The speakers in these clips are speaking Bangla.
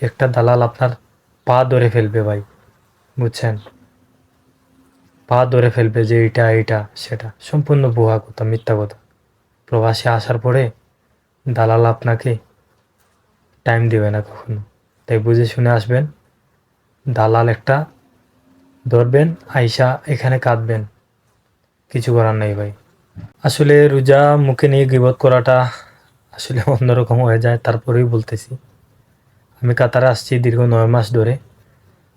একটা দালাল আপনার পা ধরে ফেলবে ভাই, বুঝছেন? পা ধরে ফেলবে যে এইটা এইটা, সেটা। সম্পূর্ণ ভুয়া কথা, মিথ্যা কথা। প্রবাসে আসার পরে দালাল আপনাকে টাইম দেবে না কখনো। তাই বুঝে শুনে আসবেন, দালাল একটা ধরবেন, আইসা এখানে কাঁদবেন। কিছু করার নেই ভাই। আসলে রোজা মুখে নিয়ে গিবত করাটা আসলে অন্যরকম হয়ে যায়, তারপরেই বলতেছি। আমি কাতারে আসছি দীর্ঘ নয় মাস ধরে।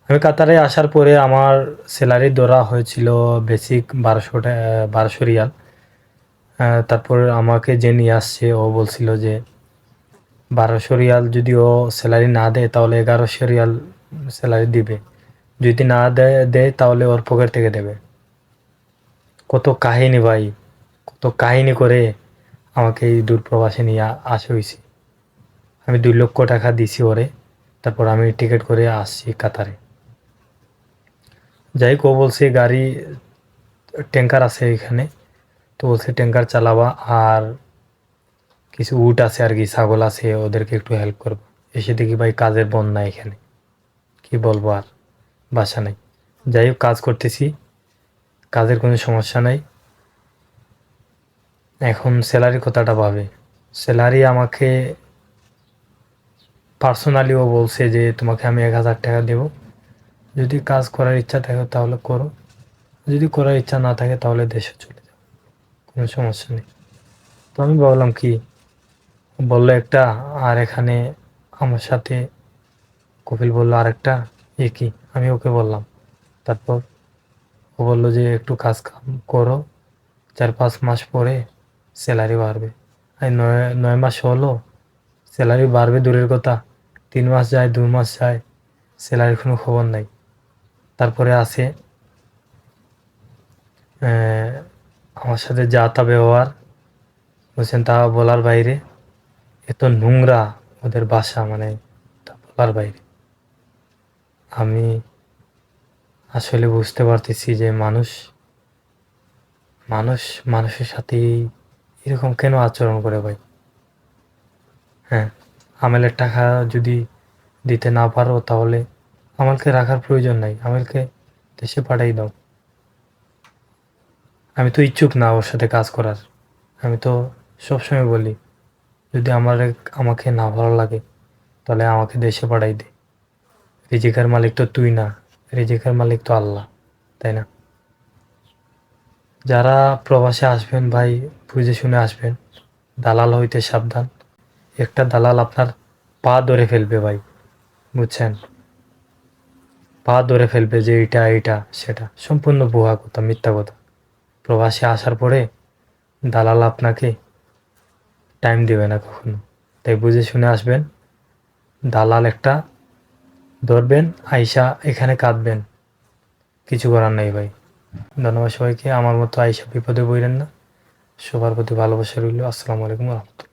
আমি কাতারে আসার পরে আমার স্যালারি ধরা হয়েছিল বেসিক বারোশো বারোশো রিয়াল। তারপর আমাকে যে নিয়ে আসছে, ও বলছিল যে বারোশো রিয়াল যদি ও স্যালারি না দেয়, তাহলে এগারোশো রিয়াল স্যালারি দিবে। যদি না দেয় দেয়, তাহলে ওর পকেট থেকে দেবে। কত কাহিনী ভাই, কত কাহিনী করে আমাকে এই দূর প্রবাসে নিয়ে আসা হয়েছে। আমি দুই লক্ষ টাকা দিছি ওরে। তারপর আমি টিকিট করে আসছি কাতারে। যাই ও বলছে, গাড়ি ট্যাঙ্কার আছে এখানে। তো বলছে ট্যাঙ্কার চালাবা আর কিছু উট আছে আর কি, ছাগল আছে, ওদেরকে একটু হেল্প করব। এসে দেখি, ভাই, কাজের বন্যা এখানে। কি বলব আর, বাসা নাই। যাই হোক, কাজ করতেছি। কাজের কোনো সমস্যা নাই। এখন স্যালারি কথাটা পাবে। স্যালারি আমাকে পার্সোনালিও বলছে যে, তোমাকে আমি এক হাজার টাকা দেবো। যদি কাজ করার ইচ্ছা থাকে তাহলে করো। যদি করার ইচ্ছা না থাকে তাহলে দেশে চলে যাও। কোনো সমস্যা নেই। তো আমি ভাবলাম কি, বলল একটা, আর এখানে আমার সাথে কপিল বলল আরেকটা, এ কি? আমি ওকে বললাম। তারপর ও বলল যে, একটু কাজ কাম করো। চার পাঁচ মাস পরে স্যালারি বাড়বে। আর নয় নয় মাস হলো, স্যালারি বাড়বে দূরের কথা। তিন মাস যায় দু মাস যায় স্যালারির কোনো খবর নাই। তারপরে আছে আমার সাথে যা তা ব্যবহার, বলছেন তা বলার বাইরে, এত নোংরা ওদের বাসা মানে বলার বাইরে। আমি আসলে বুঝতে পারতেছি যে মানুষ মানুষ মানুষের সাথে এরকম কেন আচরণ করে ভাই? হ্যাঁ আমেলের টাকা যদি দিতে না পারো তাহলে আমাকে রাখার প্রয়োজন নাই। আমাকে দেশে পাঠাই দাও। আমি তো ইচ্ছুক না ওর সাথে কাজ করার। আমি তো সবসময় বলি, যদি আমার আমাকে না ভালো লাগে, তাহলে আমাকে দেশে পাঠাই দে। রিজিকের মালিক তো তুই না, রিজিকের মালিক তো আল্লাহ, তাই না? যারা প্রবাসে আসবেন ভাই, বুঝে শুনে আসবেন। দালাল হইতে সাবধান। একটা দালাল আপনার পা ধরে ফেলবে ভাই। বুঝছেন? পা ধরে ফেলবে যে এইটা এইটা, সেটা। সম্পূর্ণ ভুয়া কথা, মিথ্যা কথা। প্রবাসে আসার পরে দালাল আপনাকে টাইম দেবে না কখনো। তাই বুঝে শুনে আসবেন, দালাল একটা ধরবেন আইসা এখানে কাঁদবেন। কিছু করার নেই ভাই। ধন্যবাদ সবাইকে। আমার মতো আইসা বিপদে বইলেন না। সবার প্রতি ভালোবাসা রইল। আসসালামু আলাইকুম রহমতুল্লাহ।